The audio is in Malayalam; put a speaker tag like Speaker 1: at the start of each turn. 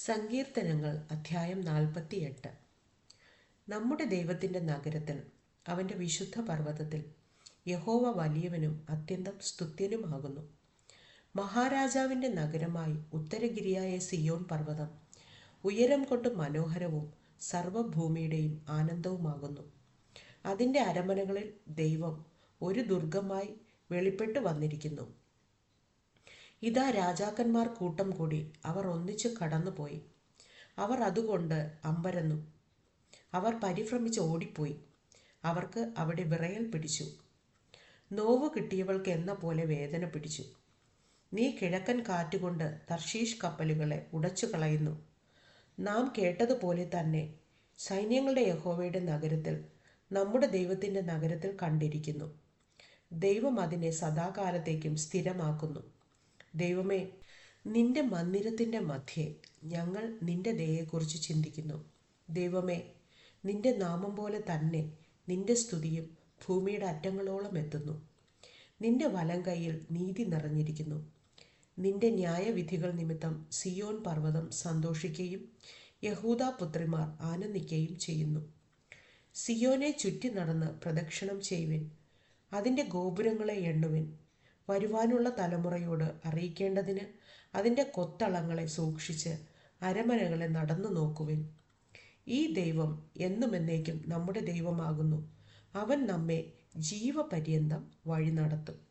Speaker 1: സങ്കീർത്തനങ്ങൾ അധ്യായം നാൽപ്പത്തിയെട്ട്. നമ്മുടെ ദൈവത്തിന്റെ നഗരത്തിൽ അവന്റെ വിശുദ്ധ പർവതത്തിൽ യഹോവ വലിയവനും അത്യന്തം സ്തുത്യനുമാകുന്നു. മഹാരാജാവിന്റെ നഗരമായി ഉത്തരഗിരിയായ സിയോൺ പർവതം ഉയരം കൊണ്ട് മനോഹരവും സർവഭൂമിയുടെയും ആനന്ദവുമാകുന്നു. അതിന്റെ അരമനകളിൽ ദൈവം ഒരു ദുർഗമായി വെളിപ്പെട്ടു വന്നിരിക്കുന്നു. ഇതാ രാജാക്കന്മാർ കൂട്ടം കൂടി അവർ ഒന്നിച്ചു കടന്നുപോയി. അവർ അതുകൊണ്ട് അമ്പരന്നു. അവർ പരിഭ്രമിച്ച് ഓടിപ്പോയി. അവർക്ക് അവിടെ വിറയൽ പിടിച്ചു. നോവ് കിട്ടിയവൾക്ക് എന്ന പോലെ വേദന പിടിച്ചു. നീ കിഴക്കൻ കാറ്റുകൊണ്ട് തർഷീഷ് കപ്പലുകളെ ഉടച്ചു കളയുന്നു നാം കേട്ടതുപോലെ തന്നെ സൈന്യങ്ങളുടെ യഹോവയുടെ നഗരത്തിൽ നമ്മുടെ ദൈവത്തിന്റെ നഗരത്തിൽ കണ്ടിരിക്കുന്നു. ദൈവം അതിനെ സദാകാലത്തേക്കും സ്ഥിരമാക്കുന്നു. ദൈവമേ നിന്റെ മന്ദിരത്തിന്റെ മധ്യേ ഞങ്ങൾ നിന്റെ ദയയെക്കുറിച്ച് ചിന്തിക്കുന്നു. ദൈവമേ നിന്റെ നാമം പോലെ തന്നെ നിന്റെ സ്തുതിയും ഭൂമിയുടെ അറ്റങ്ങളോളം എത്തുന്നു. നിന്റെ വലം കൈയിൽ നീതി നിറഞ്ഞിരിക്കുന്നു. നിന്റെ ന്യായവിധികൾ നിമിത്തം സിയോൻ പർവതം സന്തോഷിക്കുകയും യഹൂദ പുത്രിമാർ ആനന്ദിക്കുകയും ചെയ്യുന്നു. സിയോനെ ചുറ്റി നടന്ന് പ്രദക്ഷിണം ചെയ്യുവിൻ. അതിന്റെ ഗോപുരങ്ങളെ എണ്ണുവിൻ. വരുവാനുള്ള തലമുറയോട് അറിയിക്കേണ്ടതിന് അതിന്റെ കൊത്തളങ്ങളെ സൂക്ഷിച്ച് അരമനകളെ നടന്നു നോക്കുവിൻ. ഈ ദൈവം എന്നും എന്നേക്കും നമ്മുടെ ദൈവമാകുന്നു. അവൻ നമ്മെ ജീവപര്യന്തം വഴി നടത്തും.